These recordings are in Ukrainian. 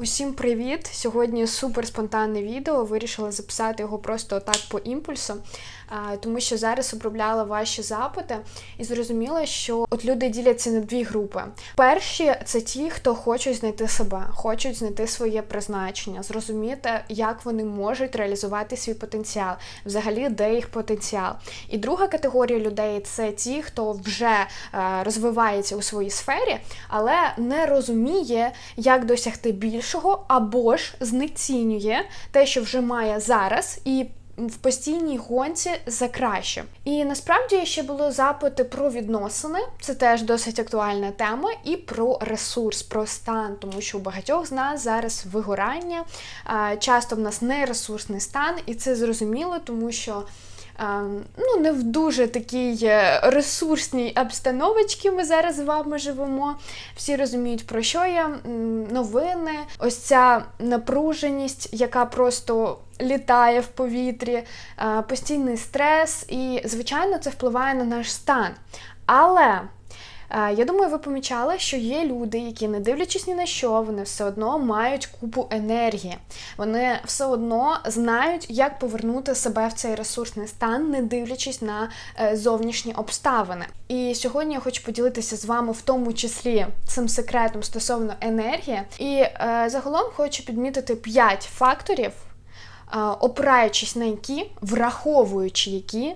Усім привіт! Сьогодні супер спонтанне відео. Вирішила записати його просто так по імпульсу, тому що зараз обробляла ваші запити і зрозуміла, що от люди діляться на дві групи. Перші це ті, хто хочуть знайти себе, хочуть знайти своє призначення, зрозуміти, як вони можуть реалізувати свій потенціал, взагалі, де їх потенціал. І друга категорія людей це ті, хто вже е, розвивається у своїй сфері, але не розуміє, як досягти більшого, або ж знецінює те, що вже має зараз, і в постійній гонці за краще. І насправді ще були запити про відносини, це теж досить актуальна тема, і про ресурс, про стан, тому що у багатьох з нас зараз вигорання, часто в нас не ресурсний стан, і це зрозуміло, тому що. Ем, ну, не в дуже такій е, ресурсній обстановочці ми зараз з вами живемо. Всі розуміють, про що я. Новини, ось ця напруженість, яка просто літає в повітрі, е, постійний стрес, і, звичайно, це впливає на наш стан. Але. Е, Я думаю, ви помічали, що є люди, які, не дивлячись ні на що, вони все одно мають купу енергії. Вони все одно знають, як повернути себе в цей ресурсний стан, не дивлячись на е, зовнішні обставини. І сьогодні я хочу поділитися з вами в тому числі цим секретом стосовно енергії. І е, загалом хочу підмітити 5 факторів, опираючись на які, враховуючи які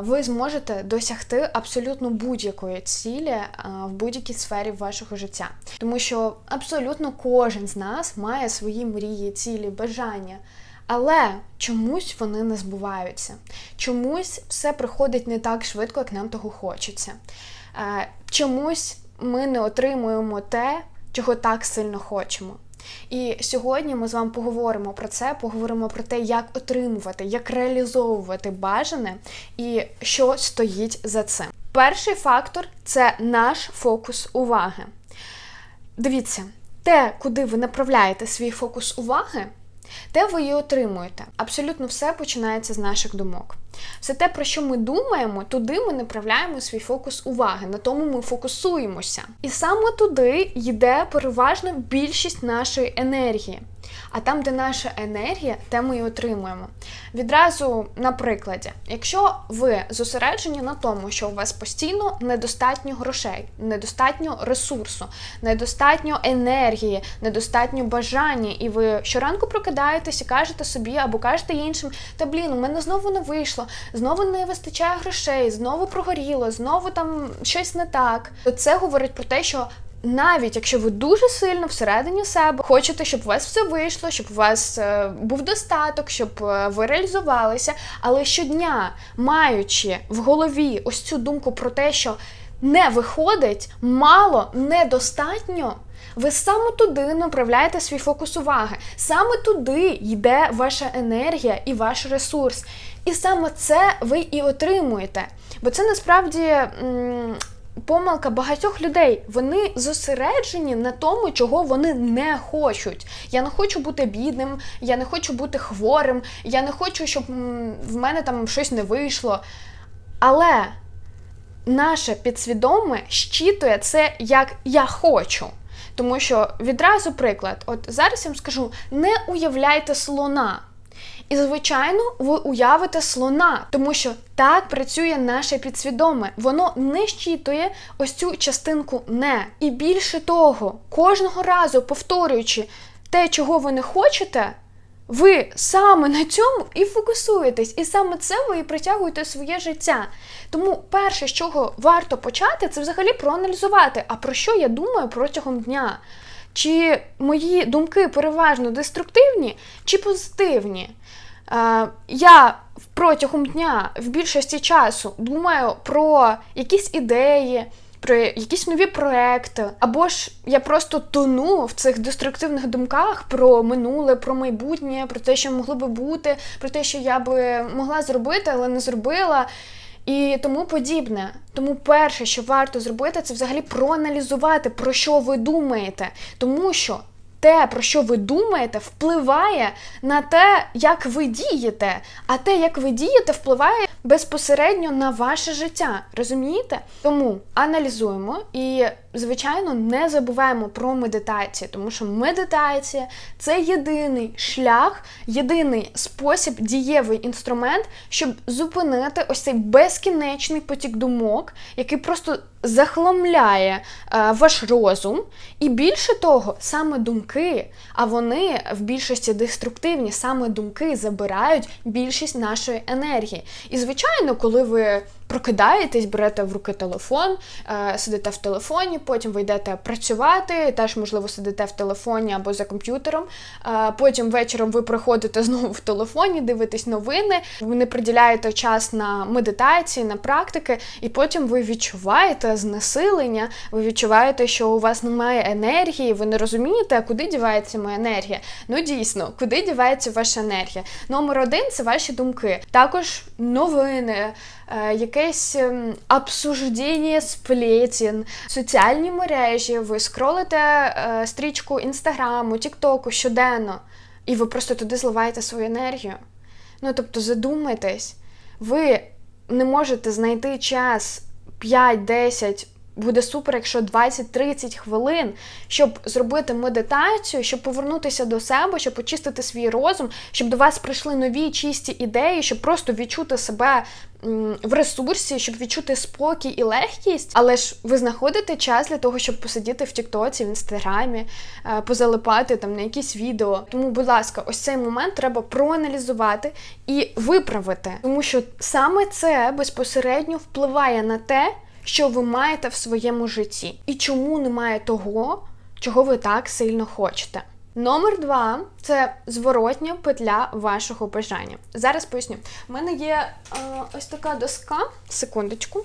ви зможете досягти абсолютно будь-якої цілі в будь-якій сфері вашого життя. Тому що абсолютно кожен з нас має свої мрії, цілі, бажання. Але чомусь вони не збуваються. Чомусь все приходить не так швидко, як нам того хочеться. Чомусь ми не отримуємо те, чого так сильно хочемо. І сьогодні ми з вами поговоримо про це, поговоримо про те, як отримувати, як реалізовувати бажане і що стоїть за цим. Перший фактор це наш фокус уваги. Дивіться, те, куди ви направляєте свій фокус уваги, те ви і отримуєте. Абсолютно все починається з наших думок. Все те, про що ми думаємо, туди ми направляємо свій фокус уваги, на тому ми фокусуємося. І саме туди йде переважно більшість нашої енергії. А там, де наша енергія, те ми і отримуємо. Відразу на прикладі, якщо ви зосереджені на тому, що у вас постійно недостатньо грошей, недостатньо ресурсу, недостатньо енергії, недостатньо бажання, і ви щоранку прокидаєтесь і кажете собі або кажете іншим, та блін, у мене знову не вийшло, знову не вистачає грошей, знову прогоріло, знову там щось не так, то це говорить про те, що навіть якщо ви дуже сильно всередині себе хочете, щоб у вас все вийшло, щоб у вас е, був достаток, щоб е, ви реалізувалися, але щодня, маючи в голові ось цю думку про те, що не виходить, мало, недостатньо. Ви саме туди направляєте свій фокус уваги. Саме туди йде ваша енергія і ваш ресурс. І саме це ви і отримуєте. Бо це насправді помилка багатьох людей. Вони зосереджені на тому, чого вони не хочуть. Я не хочу бути бідним, я не хочу бути хворим, я не хочу, щоб в мене там щось не вийшло. Але наше підсвідоме щитує це як я хочу. Тому що відразу приклад, от зараз я вам скажу: не уявляйте слона. І, звичайно, ви уявите слона, тому що так працює наше підсвідоме. Воно не щитує ось цю частинку не. І більше того, кожного разу повторюючи те, чого ви не хочете, ви саме на цьому і фокусуєтесь, і саме це ви і притягуєте своє життя. Тому перше, з чого варто почати, це взагалі проаналізувати, а про що я думаю протягом дня. Чи мої думки переважно деструктивні, чи позитивні? Е, я протягом дня в більшості часу думаю про якісь ідеї, про якісь нові проекти, або ж я просто тону в цих деструктивних думках про минуле, про майбутнє, про те, що могло би бути, про те, що я би могла зробити, але не зробила. І тому подібне. Тому перше, що варто зробити, це взагалі проаналізувати, про що ви думаєте. Тому що те, про що ви думаєте, впливає на те, як ви дієте. А те, як ви дієте, впливає безпосередньо на ваше життя. Розумієте? Тому аналізуємо і звичайно, не забуваємо про медитацію, тому що медитація це єдиний шлях, єдиний спосіб, дієвий інструмент, щоб зупинити ось цей безкінечний потік думок, який просто захламляє е, ваш розум. І більше того, саме думки, а вони в більшості деструктивні, саме думки забирають більшість нашої енергії. І, звичайно, коли ви прокидаєтесь, берете в руки телефон, е, сидите в телефоні, потім ви йдете працювати, теж, можливо, сидите в телефоні або за комп'ютером. Е, потім вечором ви приходите знову в телефоні, дивитесь новини, ви не приділяєте час на медитації, на практики, і потім ви відчуваєте знесилення, ви відчуваєте, що у вас немає енергії, ви не розумієте, куди дівається моя енергія. Ну дійсно, куди дівається ваша енергія? Номер один це ваші думки. Також новини. Е, якесь обсуждіння обсуждення сплетін, соціальні мережі, ви скролите е, стрічку інстаграму, тіктоку щоденно, і ви просто туди зливаєте свою енергію. Ну, тобто, задумайтесь, ви не можете знайти час 5-10 Буде супер, якщо 20-30 хвилин, щоб зробити медитацію, щоб повернутися до себе, щоб очистити свій розум, щоб до вас прийшли нові чисті ідеї, щоб просто відчути себе в ресурсі, щоб відчути спокій і легкість. Але ж ви знаходите час для того, щоб посидіти в Тіктоці, в інстаграмі, е, позалипати там на якісь відео. Тому, будь ласка, ось цей момент треба проаналізувати і виправити, тому що саме це безпосередньо впливає на те що ви маєте в своєму житті, і чому немає того, чого ви так сильно хочете. Номер два це зворотня петля вашого бажання. Зараз поясню. У мене є е, ось така доска. Секундочку.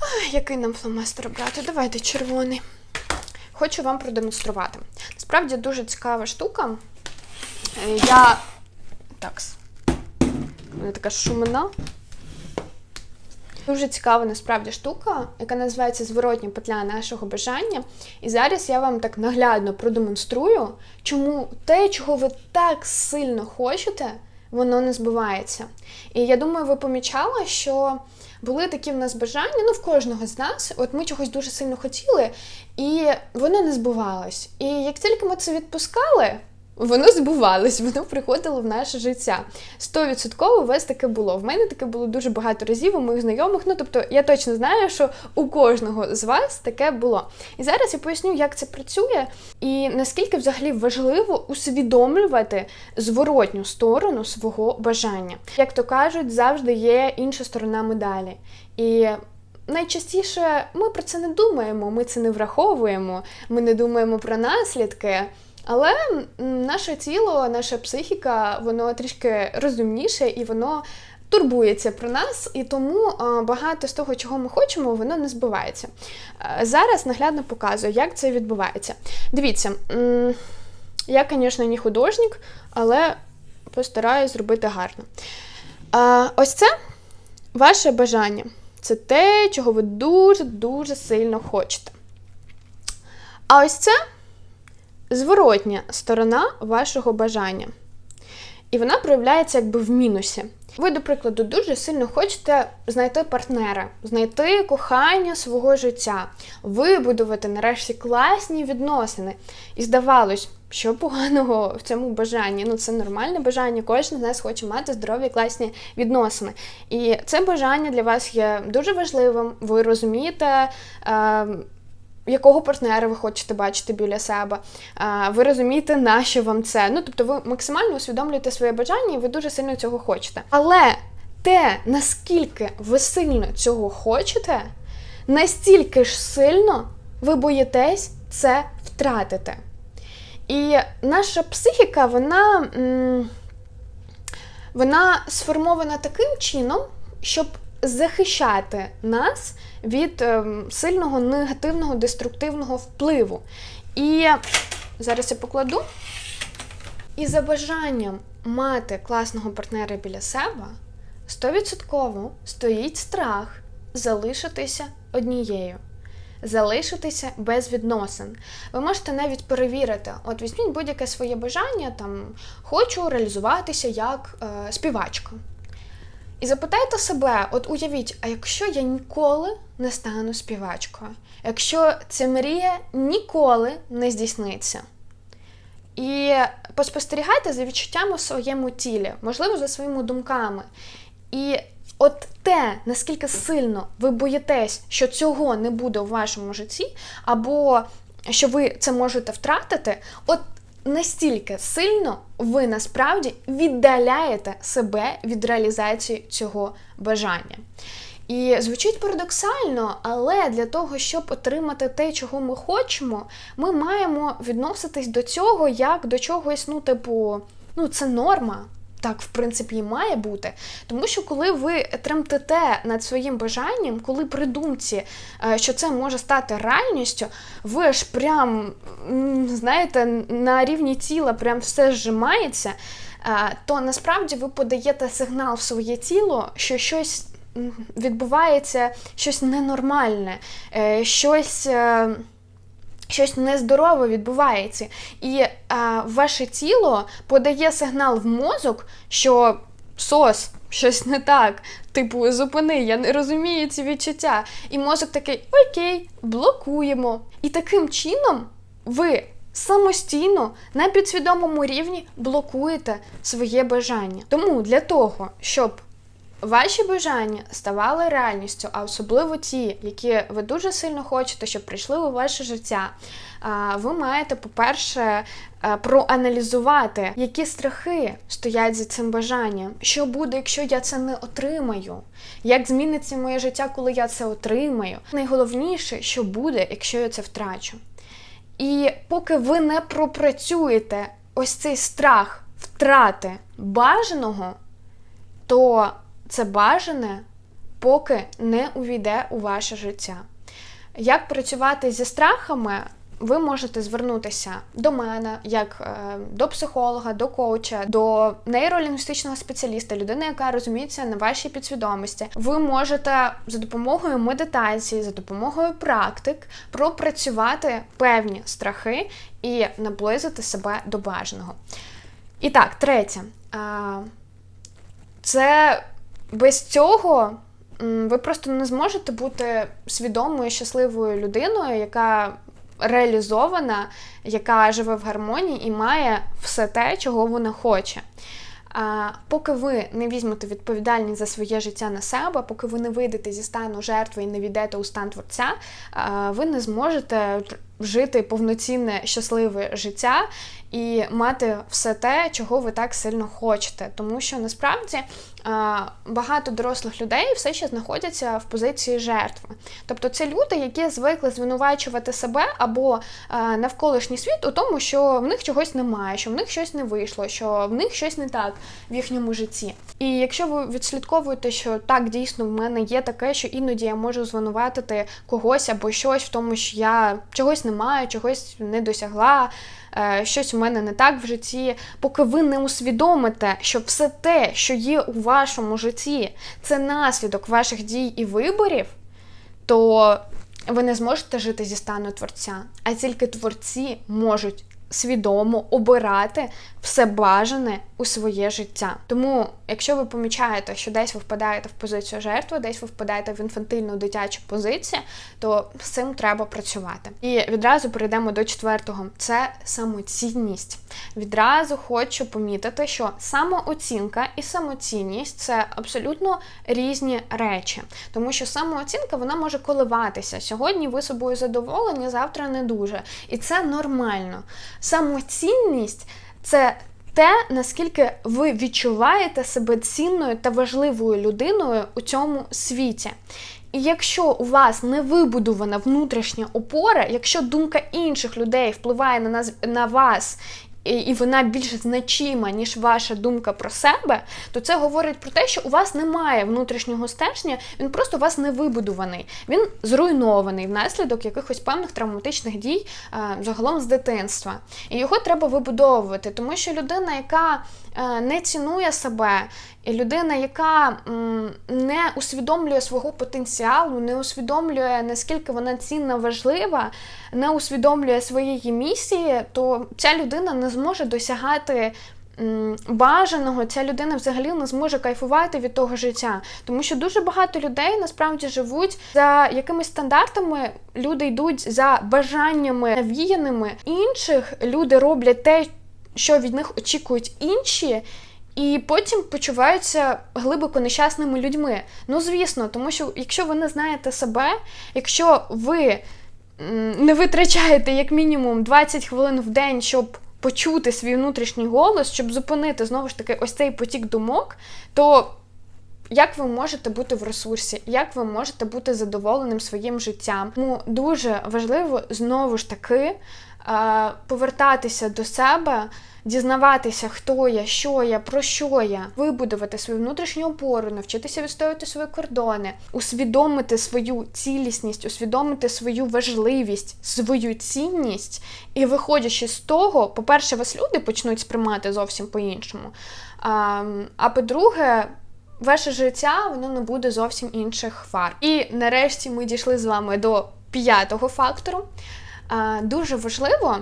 Ай, який нам фломастер брати? Давайте червоний. Хочу вам продемонструвати. Насправді дуже цікава штука. Е, я. Такс. Вона така шумна. Дуже цікава насправді штука, яка називається зворотня петля нашого бажання. І зараз я вам так наглядно продемонструю, чому те, чого ви так сильно хочете, воно не збувається. І я думаю, ви помічали, що були такі в нас бажання, ну в кожного з нас, от ми чогось дуже сильно хотіли, і воно не збувалось. І як тільки ми це відпускали, Воно збувалось, воно приходило в наше життя. Стовідсотково у вас таке було. В мене таке було дуже багато разів у моїх знайомих. Ну тобто я точно знаю, що у кожного з вас таке було. І зараз я поясню, як це працює, і наскільки взагалі важливо усвідомлювати зворотню сторону свого бажання. Як то кажуть, завжди є інша сторона медалі. І найчастіше ми про це не думаємо, ми це не враховуємо, ми не думаємо про наслідки. Але наше тіло, наша психіка, воно трішки розумніше і воно турбується про нас, і тому багато з того, чого ми хочемо, воно не збувається. Зараз наглядно показую, як це відбувається. Дивіться, я, звісно, не художник, але постараюсь зробити гарно. Ось це ваше бажання. Це те, чого ви дуже-дуже сильно хочете. А ось це зворотня сторона вашого бажання. І вона проявляється якби в мінусі. Ви, до прикладу, дуже сильно хочете знайти партнера, знайти кохання свого життя, вибудувати нарешті класні відносини. І здавалось, що поганого в цьому бажанні? Ну, це нормальне бажання, кожен з нас хоче мати здорові, класні відносини. І це бажання для вас є дуже важливим. Ви розумієте. Е якого партнера ви хочете бачити біля себе, ви розумієте, на що вам це. Ну, тобто, ви максимально усвідомлюєте своє бажання, і ви дуже сильно цього хочете. Але те, наскільки ви сильно цього хочете, настільки ж сильно ви боїтесь це втратити. І наша психіка, вона, вона сформована таким чином, щоб захищати нас від ем, сильного негативного деструктивного впливу. І зараз я покладу. І за бажанням мати класного партнера біля себе, 100% стоїть страх залишитися однією. Залишитися без відносин. Ви можете навіть перевірити, от візьміть будь-яке своє бажання, там хочу реалізуватися як е, співачка. І запитайте себе, от уявіть, а якщо я ніколи не стану співачкою, якщо ця мрія ніколи не здійсниться. І поспостерігайте за відчуттями в своєму тілі, можливо, за своїми думками. І от те, наскільки сильно ви боїтесь, що цього не буде у вашому житті, або що ви це можете втратити, от настільки сильно ви насправді віддаляєте себе від реалізації цього бажання. І звучить парадоксально, але для того, щоб отримати те, чого ми хочемо, ми маємо відноситись до цього як до чогось, ну, типу, ну, це норма. Так, в принципі, і має бути. Тому що коли ви тремтете над своїм бажанням, коли при думці, е, що це може стати реальністю, ви ж прям, знаєте, на рівні тіла прям все зжимається, е, то насправді ви подаєте сигнал в своє тіло, що щось відбувається щось ненормальне, е, щось. Е, щось нездорове відбувається, і а, ваше тіло подає сигнал в мозок, що сос, щось не так. Типу, зупини, я не розумію ці відчуття. І мозок такий окей, блокуємо. І таким чином ви самостійно на підсвідомому рівні блокуєте своє бажання. Тому для того, щоб Ваші бажання ставали реальністю, а особливо ті, які ви дуже сильно хочете, щоб прийшли у ваше життя. Ви маєте, по-перше, е, проаналізувати, які страхи стоять за цим бажанням, що буде, якщо я це не отримаю, як зміниться моє життя, коли я це отримаю. Найголовніше, що буде, якщо я це втрачу. І поки ви не пропрацюєте ось цей страх втрати бажаного, то це бажане, поки не увійде у ваше життя. Як працювати зі страхами, ви можете звернутися до мене, як е, до психолога, до коуча, до нейролінгвістичного спеціаліста, людини, яка розуміється на вашій підсвідомості. Ви можете за допомогою медитації, за допомогою практик пропрацювати певні страхи і наблизити себе до бажаного. І так, третє. Це без цього ви просто не зможете бути свідомою, щасливою людиною, яка реалізована, яка живе в гармонії і має все те, чого вона хоче. А Поки ви не візьмете відповідальність за своє життя на себе, поки ви не вийдете зі стану жертви і не війдете у стан творця, ви не зможете жити повноцінне щасливе життя і мати все те, чого ви так сильно хочете. Тому що насправді багато дорослих людей все ще знаходяться в позиції жертви. Тобто це люди, які звикли звинувачувати себе або навколишній світ у тому, що в них чогось немає, що в них щось не вийшло, що в них щось не так в їхньому житті. І якщо ви відслідковуєте, що так дійсно в мене є таке, що іноді я можу звинуватити когось або щось в тому, що я чогось не маю, чогось не досягла. Е, щось у мене не так в житті, поки ви не усвідомите, що все те, що є у вашому житті, це наслідок ваших дій і виборів, то ви не зможете жити зі стану творця, а тільки творці можуть свідомо обирати все бажане у своє життя. Тому, якщо ви помічаєте, що десь ви впадаєте в позицію жертви, десь ви впадаєте в інфантильну дитячу позицію, то з цим треба працювати. І відразу перейдемо до четвертого: це самоцінність. Відразу хочу помітити, що самооцінка і самоцінність це абсолютно різні речі, тому що самооцінка вона може коливатися. Сьогодні ви собою задоволені, завтра не дуже. І це нормально. Самоцінність це те, наскільки ви відчуваєте себе цінною та важливою людиною у цьому світі. І якщо у вас не вибудована внутрішня опора, якщо думка інших людей впливає на нас на вас і вона більш значима, ніж ваша думка про себе, то це говорить про те, що у вас немає внутрішнього стеження, він просто у вас не вибудований. Він зруйнований внаслідок якихось певних травматичних дій загалом з дитинства. І його треба вибудовувати, тому що людина, яка Е, не цінує себе, людина, яка не усвідомлює свого потенціалу, не усвідомлює, наскільки вона цінна, важлива, не усвідомлює своєї місії, то ця людина не зможе досягати бажаного, ця людина взагалі не зможе кайфувати від того життя. Тому що дуже багато людей насправді живуть за якимись стандартами, люди йдуть за бажаннями навіяними інших, люди роблять те, що від них очікують інші. І потім почуваються глибоко нещасними людьми. Ну, звісно, тому що якщо ви не знаєте себе, якщо ви не витрачаєте як мінімум 20 хвилин в день, щоб почути свій внутрішній голос, щоб зупинити знову ж таки ось цей потік думок, то як ви можете бути в ресурсі, як ви можете бути задоволеним своїм життям? Тому дуже важливо знову ж таки повертатися до себе дізнаватися, хто я, що я, про що я, вибудувати свою внутрішню опору, навчитися відстоювати свої кордони, усвідомити свою цілісність, усвідомити свою важливість, свою цінність. І виходячи з того, по-перше, вас люди почнуть сприймати зовсім по-іншому. А, а по-друге, ваше життя воно не буде зовсім інших фар. І нарешті ми дійшли з вами до п'ятого фактору. А, Дуже важливо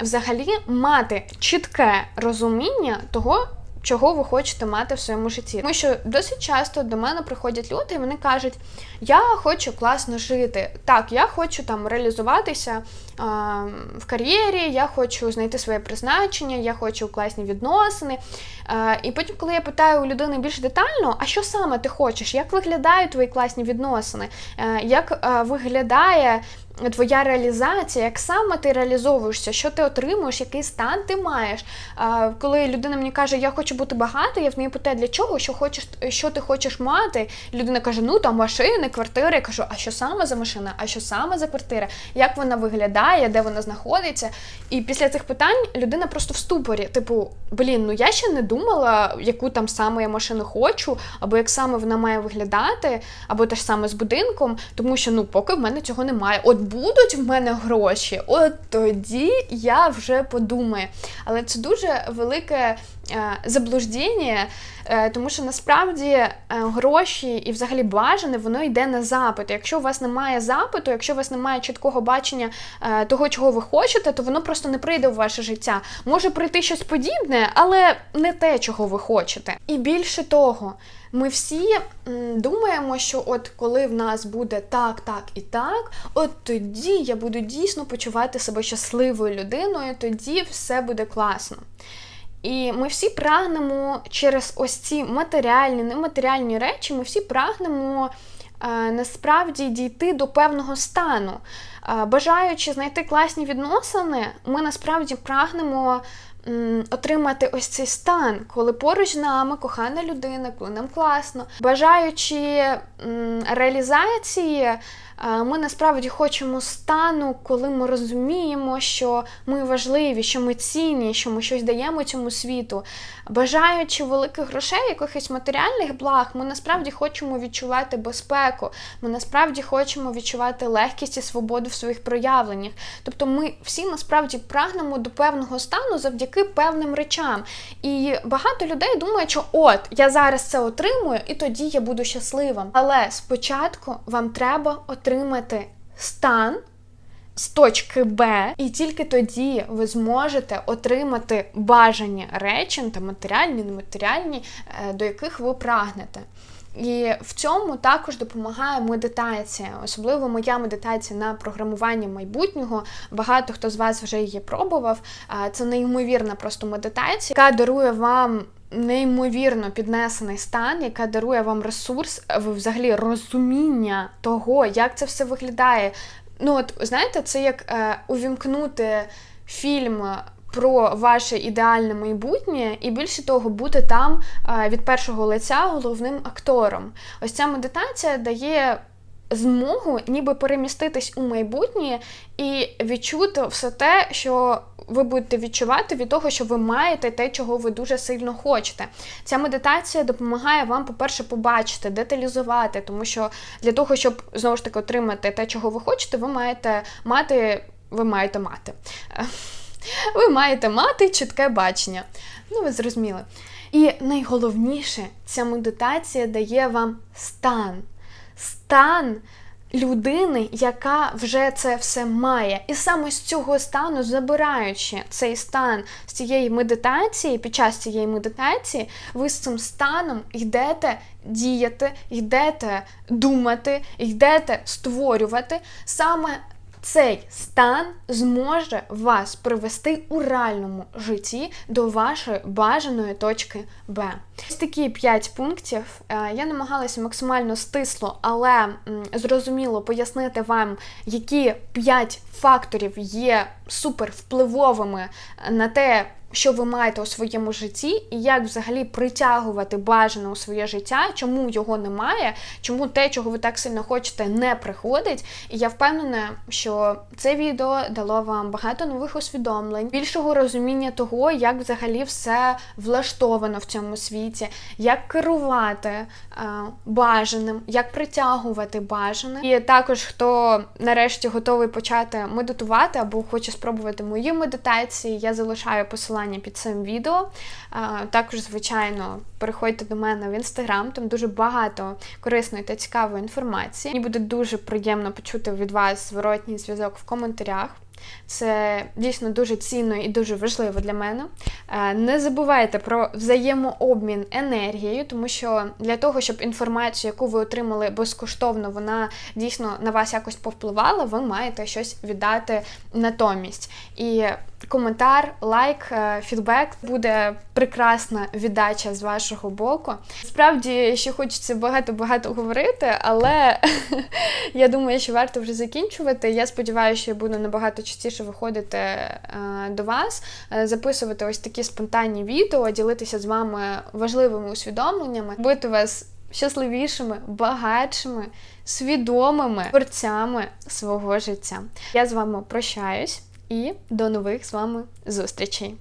взагалі мати чітке розуміння того, чого ви хочете мати в своєму житті. Тому що досить часто до мене приходять люди, і вони кажуть, я хочу класно жити. Так, я хочу там реалізуватися в кар'єрі, я хочу знайти своє призначення, я хочу класні відносини. І потім, коли я питаю у людини більш детально, а що саме ти хочеш, як виглядають твої класні відносини, як виглядає твоя реалізація, як саме ти реалізовуєшся, що ти отримуєш, який стан ти маєш. Коли людина мені каже, я хочу бути багатою, я в неї питаю, для чого, що хочеш, що ти хочеш мати. Людина каже, ну там машини, квартири. Я кажу, а що саме за машина, а що саме за квартира, як вона виглядає, де вона знаходиться. І після цих питань людина просто в ступорі. Типу, блін, ну я ще не думала, яку там саме я машину хочу, або як саме вона має виглядати, або те ж саме з будинком, тому що ну поки в мене цього немає. От будуть в мене гроші, от тоді я вже подумаю. Але це дуже велике е, заблуждення, е, тому що насправді е, гроші і взагалі бажане, воно йде на запит. Якщо у вас немає запиту, якщо у вас немає чіткого бачення того, чого ви хочете, то воно просто не прийде в ваше життя. Може прийти щось подібне, але не те, чого ви хочете. І більше того. Ми всі думаємо, що от коли в нас буде так, так і так, от тоді я буду дійсно почувати себе щасливою людиною, тоді все буде класно. І ми всі прагнемо через ось ці матеріальні, нематеріальні речі, ми всі прагнемо е, насправді дійти до певного стану. Е, бажаючи знайти класні відносини, ми насправді прагнемо отримати ось цей стан, коли поруч з нами кохана людина, коли нам класно. Бажаючи реалізації, ми насправді хочемо стану, коли ми розуміємо, що ми важливі, що ми цінні, що ми щось даємо цьому світу. Бажаючи великих грошей, якихось матеріальних благ, ми насправді хочемо відчувати безпеку, ми насправді хочемо відчувати легкість і свободу в своїх проявленнях. Тобто ми всі насправді прагнемо до певного стану завдяки певним речам. І багато людей думають, що от я зараз це отримую, і тоді я буду щасливим. Але спочатку вам треба отримати стан з точки Б, і тільки тоді ви зможете отримати бажані речі, та матеріальні, нематеріальні, е, до яких ви прагнете. І в цьому також допомагає медитація, особливо моя медитація на програмування майбутнього. Багато хто з вас вже її пробував. Це неймовірна просто медитація, яка дарує вам. Неймовірно піднесений стан, яка дарує вам ресурс, взагалі розуміння того, як це все виглядає, Ну, от знаєте, це як е, увімкнути фільм. Про ваше ідеальне майбутнє, і більше того, бути там е, від першого лиця головним актором. Ось ця медитація дає змогу ніби переміститись у майбутнє і відчути все те, що ви будете відчувати від того, що ви маєте те, чого ви дуже сильно хочете. Ця медитація допомагає вам, по-перше, побачити, деталізувати, тому що для того, щоб знову ж таки отримати те, чого ви хочете, ви маєте мати, ви маєте мати. Ви маєте мати чітке бачення. Ну, ви зрозуміли. І найголовніше, ця медитація дає вам стан. Стан людини, яка вже це все має. І саме з цього стану, забираючи цей стан з цієї медитації, під час цієї медитації, ви з цим станом йдете діяти, йдете думати, йдете створювати саме цей стан зможе вас привести у реальному житті до вашої бажаної точки Б. Ось такі 5 пунктів. Е, Я намагалася максимально стисло, але зрозуміло пояснити вам, які 5 факторів є супер впливовими на те, що ви маєте у своєму житті, і як взагалі притягувати бажане у своє життя, чому його немає, чому те, чого ви так сильно хочете, не приходить. І я впевнена, що це відео дало вам багато нових усвідомлень, більшого розуміння того, як взагалі все влаштовано в цьому світі, як керувати е, бажаним, як притягувати бажане. І також хто нарешті готовий почати медитувати або хоче спробувати мої медитації, я залишаю посилання під цим відео. Також, звичайно, переходьте до мене в інстаграм, там дуже багато корисної та цікавої інформації. Мені буде дуже приємно почути від вас зворотній зв'язок в коментарях. Це дійсно дуже цінно і дуже важливо для мене. Не забувайте про взаємообмін енергією, тому що для того, щоб інформацію, яку ви отримали безкоштовно, вона дійсно на вас якось повпливала, ви маєте щось віддати натомість. І коментар, лайк, е, фідбек буде прекрасна віддача з вашого боку. Справді ще хочеться багато-багато говорити, але я думаю, що варто вже закінчувати. Я сподіваюся, що я буду набагато частіше виходити е, до вас, е, записувати ось такі спонтанні відео, ділитися з вами важливими усвідомленнями, бути вас щасливішими, багатшими, свідомими творцями свого життя. Я з вами прощаюсь і до нових з вами зустрічей.